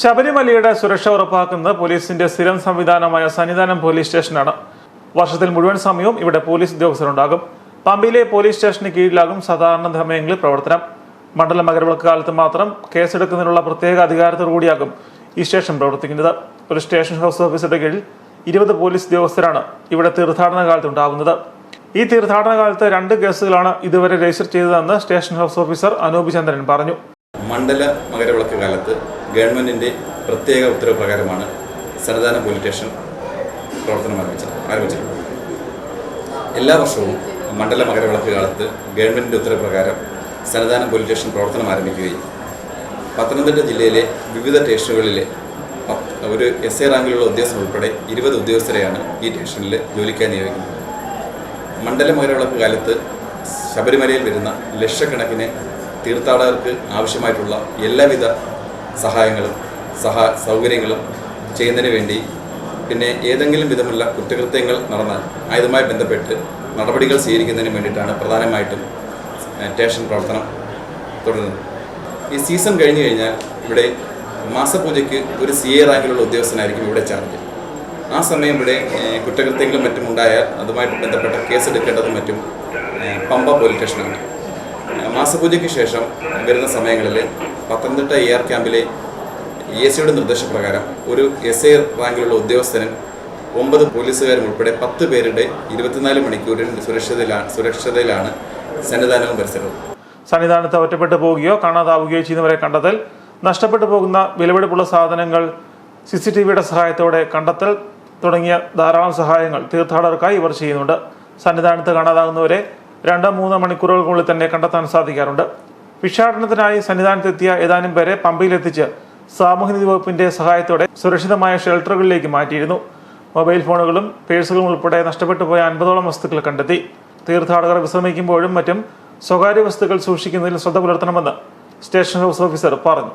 ശബരിമലയുടെ സുരക്ഷ ഉറപ്പാക്കുന്നത് പോലീസിന്റെ സ്ഥിരം സംവിധാനമായ സന്നിധാനം പോലീസ് സ്റ്റേഷനാണ്. വർഷത്തിൽ മുഴുവൻ സമയവും ഇവിടെ പോലീസ് ഉദ്യോഗസ്ഥരുണ്ടാകും. പമ്പയിലെ പോലീസ് സ്റ്റേഷന് കീഴിലാകും സാധാരണ സമയങ്ങളിൽ പ്രവർത്തനം. മണ്ഡല മകരവിളക്ക് കാലത്ത് മാത്രം കേസെടുക്കുന്നതിനുള്ള പ്രത്യേക അധികാരത്തോടുകൂടിയാകും ഈ സ്റ്റേഷൻ പ്രവർത്തിക്കുന്നത്. ഒരു സ്റ്റേഷൻ ഹൗസ് ഓഫീസറുടെ കീഴിൽ ഇരുപത് പോലീസ് ഉദ്യോഗസ്ഥരാണ് ഇവിടെ തീർത്ഥാടന കാലത്ത് ഉണ്ടാകുന്നത്. ഈ തീർത്ഥാടന കാലത്ത് രണ്ട് കേസുകളാണ് ഇതുവരെ രജിസ്റ്റർ ചെയ്തതെന്ന് station house officer Anoop Chandran പറഞ്ഞു. മണ്ഡല മകരവിളക്ക് കാലത്ത് ഗവൺമെന്റിന്റെ പ്രത്യേക ഉത്തരവ് പ്രകാരമാണ് സന്നദാന പോലീസ് സ്റ്റേഷൻ പ്രവർത്തനം ആരംഭിച്ചത് ആരംഭിച്ചിട്ടുള്ളത്. എല്ലാ വർഷവും മണ്ഡല മകരവിളക്ക് കാലത്ത് ഗവൺമെന്റിന്റെ ഉത്തരവ് പ്രകാരം സന്നിധാനം പോലീസ് സ്റ്റേഷൻ പ്രവർത്തനം ആരംഭിക്കുകയും പത്തനംതിട്ട ജില്ലയിലെ വിവിധ സ്റ്റേഷനുകളിലെ ഒരു എസ് എ റാങ്കിലുള്ള ഉദ്യോഗസ്ഥർ ഉൾപ്പെടെ ഇരുപത് ഉദ്യോഗസ്ഥരെയാണ് ഈ സ്റ്റേഷനിൽ ജോലിക്കായി നിയോഗിക്കുന്നത്. മണ്ഡല മകരവിളക്ക് കാലത്ത് ശബരിമലയിൽ വരുന്ന ലക്ഷക്കണക്കിന് തീർത്ഥാടകർക്ക് ആവശ്യമായിട്ടുള്ള എല്ലാവിധ സഹായങ്ങളും സഹാ സൗകര്യങ്ങളും ചെയ്യുന്നതിന് വേണ്ടി പിന്നെ ഏതെങ്കിലും വിധമുള്ള കുറ്റകൃത്യങ്ങൾ നടന്നാൽ ആയതുമായി ബന്ധപ്പെട്ട് നടപടികൾ സ്വീകരിക്കുന്നതിന് വേണ്ടിയിട്ടാണ് പ്രധാനമായിട്ടും സ്റ്റേഷൻ പ്രവർത്തനം തുടരുന്നത്. ഈ സീസൺ കഴിഞ്ഞു കഴിഞ്ഞാൽ ഇവിടെ മാസപൂജയ്ക്ക് ഒരു സി എ റാങ്കിലുള്ള ഉദ്യോഗസ്ഥനായിരിക്കും ഇവിടെ ചാർജ്. ആ സമയം ഇവിടെ കുറ്റകൃത്യങ്ങളും മറ്റും ഉണ്ടായാൽ അതുമായിട്ട് ബന്ധപ്പെട്ട കേസെടുക്കേണ്ടതും മറ്റും പമ്പ പോലീസ് സ്റ്റേഷനാണ്. മാസപൂജയ്ക്ക് ശേഷം വരുന്ന സമയങ്ങളിൽ പത്തനംതിട്ട എ ആർ ക്യാമ്പിലെ എ സിയുടെ നിർദ്ദേശപ്രകാരം ഒരു എസ് എ റാങ്കിലുള്ള ഉദ്യോഗസ്ഥനും ഒമ്പത് പോലീസുകാരും ഉൾപ്പെടെ പത്ത് പേരുടെ ഇരുപത്തിനാല് മണിക്കൂറിൽ സുരക്ഷിതയിലാണ് സുരക്ഷിതയിലാണ് സന്നിധാനവും പരിസരവും. സന്നിധാനത്ത് ഒറ്റപ്പെട്ടു പോവുകയോ കാണാതാവുകയോ ചെയ്യുന്നവരെ കണ്ടെത്തൽ നഷ്ടപ്പെട്ടു പോകുന്ന വിലപിടിപ്പുള്ള സാധനങ്ങൾ സി സി ടി വിയുടെ സഹായത്തോടെ കണ്ടെത്തൽ തുടങ്ങിയ ധാരാളം സഹായങ്ങൾ തീർത്ഥാടകർക്കായി ഇവർ ചെയ്യുന്നുണ്ട്. സന്നിധാനത്ത് കാണാതാകുന്നവരെ രണ്ടോ മൂന്നോ മണിക്കൂറുകൾക്കുള്ളിൽ തന്നെ കണ്ടെത്താൻ സാധിക്കാറുണ്ട്. ഭിക്ഷാടനത്തിനായി സന്നിധാനത്തെത്തിയ ഏതാനും പേരെ പമ്പയിലെത്തിച്ച് സാമൂഹ്യനീതി വകുപ്പിന്റെ സഹായത്തോടെ സുരക്ഷിതമായ ഷെൽട്ടറുകളിലേക്ക് മാറ്റിയിരുന്നു. മൊബൈൽ ഫോണുകളും പേഴ്സുകളും ഉൾപ്പെടെ നഷ്ടപ്പെട്ടു പോയ അൻപതോളം വസ്തുക്കൾ കണ്ടെത്തി. തീർത്ഥാടകർ വിശ്രമിക്കുമ്പോഴും മറ്റും സ്വകാര്യ വസ്തുക്കൾ സൂക്ഷിക്കുന്നതിൽ ശ്രദ്ധ പുലർത്തണമെന്ന് സ്റ്റേഷൻ ഹൗസ് ഓഫീസർ പറഞ്ഞു.